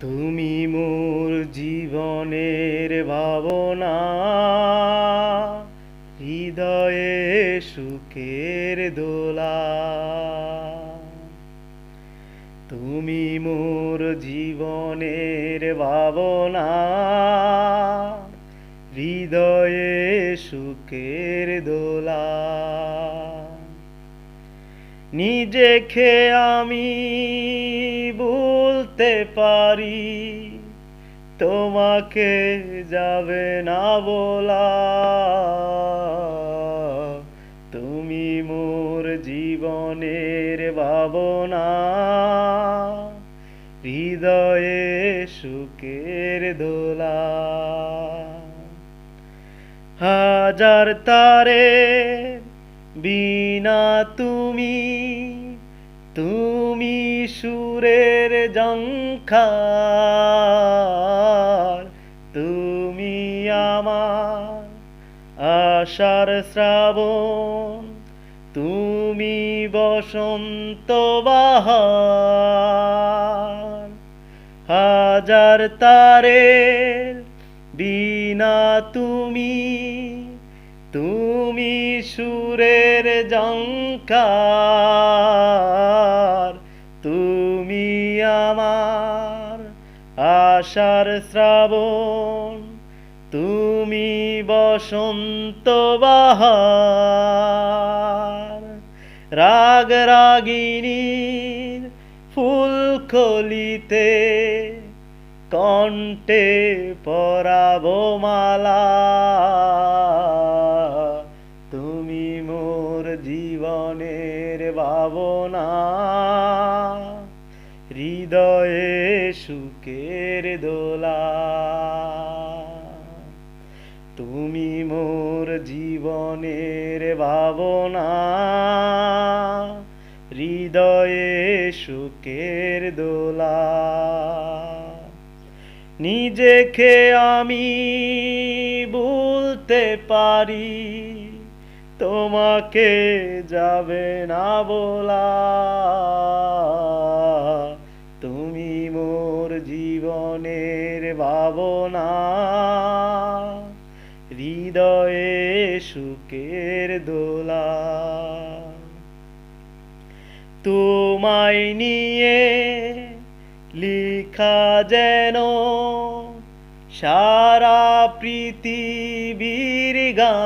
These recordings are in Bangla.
তুমি মোর জীবনের ভাবনা, হৃদয়ে সুখের দোলা। তুমি মোর জীবনের ভাবনা, হৃদয়ে সুখের দোলা। নিজেকে আমি বলতে পারি, তোমাকে যাবে না বলা। তুমি মোর জীবনের ভাবনা, হৃদয়ে সুখের দোলা। হাজার তারে বিনা তুমি তুমি সুরের জঙ্খার তুমি আমার আশার শ্রাবণ। তুমি বসন্ত বাহার। হাজার তারের বিনা তুমি তুমি সুরের জঙ্কার তুমি আমার আশার শ্রাবণ, তুমি বসন্ত বাহার। রাগ রাগিনীর ফুল কলিতে কণ্ঠে পরাব মালা। তুমি মোর জীবনের ভাবনা। হৃদয়ে সুখের দোলা। তুমি মোর জীবনের ভাবনা, হৃদয়ে সুখের দোলা। নিজেকে আমি বলতে পারি, তোমাকে যাবে না বলা। জীবনের ভাবনা, হৃদয়ে সুখের দোলা। তোমায় নিয়ে লিখা যেন সারা পৃথিবীর গান।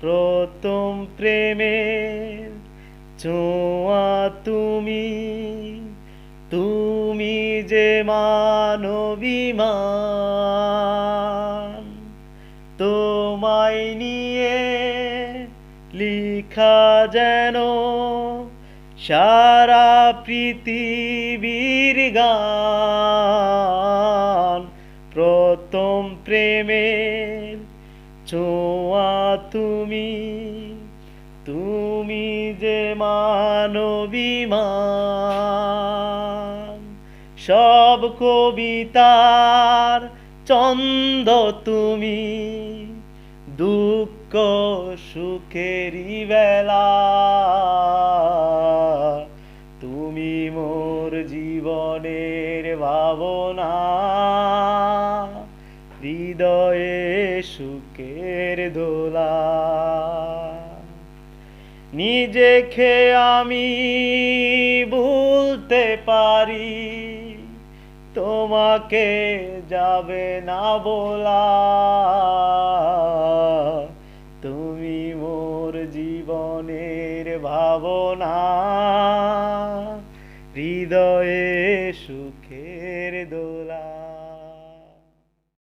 প্রথম প্রেমের তুমি তুমি যে মানবিমান তোমায় নিয়ে লিখা যেন সারা পৃথিবীর গান। প্রথম প্রেমের ছোঁয়া তুমি তুমি যে মানবিমান সব কবিতার চন্দ তুমি। দুঃখ সুখেরই বেলা। তুমি মোর জীবনের ভাবনা। হৃদয়ে সুখের দোলা। নিজেকে আমি বলতে পারি। তোমাকে যাবে না বলা। তুমি মোর জীবনের ভাবনা। হৃদয়ে দোলা